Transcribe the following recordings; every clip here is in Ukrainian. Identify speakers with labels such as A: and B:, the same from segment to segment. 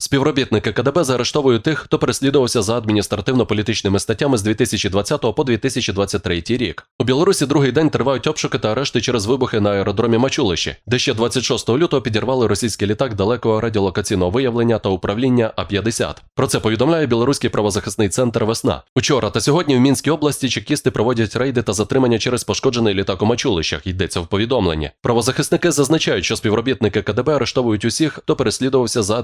A: Співробітники КДБ заарештовують тих, хто переслідувався за адміністративно-політичними статтями з 2020 по 2023 рік. У Білорусі другий день тривають обшуки та арешти через вибухи на аеродромі Мачулищі, де ще 26 лютого підірвали російський літак далекого радіолокаційного виявлення та управління А-50. Про це повідомляє білоруський правозахисний центр Весна. Учора та сьогодні в Мінській області чекісти проводять рейди та затримання через пошкоджений літак у Мачулищах. Йдеться в повідомленні. Правозахисники зазначають, що співробітники КДБ арештовують усіх, хто переслідувався за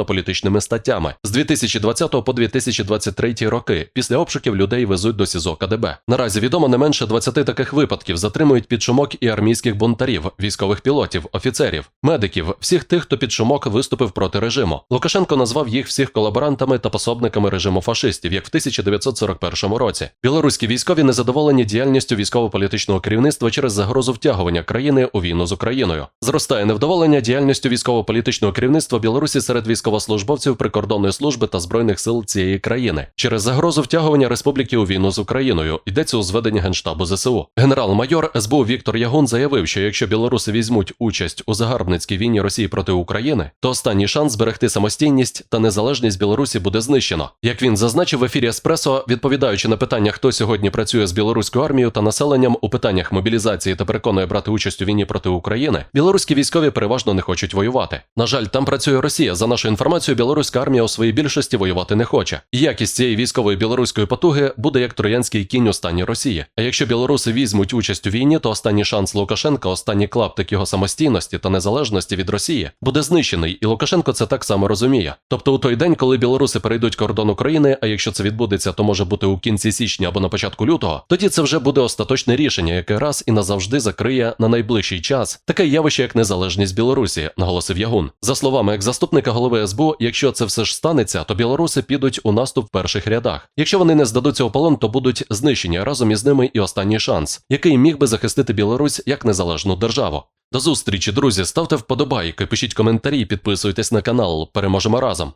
A: адміністративно-політичними статтями з 2020 по 2023 роки. Після обшуків людей везуть до СІЗО КДБ. Наразі відомо не менше 20 таких випадків. Затримують під шумок і армійських бунтарів, військових пілотів, офіцерів, медиків, всіх тих, хто під шумок виступив проти режиму. Лукашенко назвав їх всіх колаборантами та пособниками режиму фашистів, як в 1941 році. Білоруські військові незадоволені діяльністю військово-політичного керівництва через загрозу втягування країни у війну з Україною. Зростає невдоволення діяльністю військово-політичного керівництва Білорусі серед військовослужбовців прикордонної служби та збройних сил цієї країни через загрозу втягування республіки у війну з Україною. Йдеться у зведенні генштабу ЗСУ. Генерал-майор СБУ Віктор Ягун заявив, що якщо білоруси візьмуть участь у загарбницькій війні Росії проти України, то останній шанс зберегти самостійність та незалежність Білорусі буде знищено. Як він зазначив в ефірі Еспресо, відповідаючи на питання, хто сьогодні працює з білоруською армією та населенням у питаннях мобілізації та переконує брати участь у війні проти України, білоруські військові переважно не хочуть воювати. На жаль, там працює Росія. За нашою білоруська армія у своїй більшості воювати не хоче. Якість цієї військової білоруської потуги буде як троянський кінь у стані Росії. А якщо білоруси візьмуть участь у війні, то останній шанс Лукашенка, останній клаптик його самостійності та незалежності від Росії буде знищений, і Лукашенко це так само розуміє. Тобто, у той день, коли білоруси перейдуть кордон України, а якщо це відбудеться, то може бути у кінці січня або на початку лютого, тоді це вже буде остаточне рішення, яке раз і назавжди закриє на найближчий час таке явище, як незалежність Білорусі, наголосив Ягун. За словами як заступника голови СБУ, якщо це все ж станеться, то білоруси підуть у наступ в перших рядах. Якщо вони не здадуться у полон, то будуть знищені разом із ними і останній шанс, який міг би захистити Білорусь як незалежну державу. До зустрічі, друзі. Ставте вподобайки, пишіть коментарі, підписуйтесь на канал. Переможемо разом.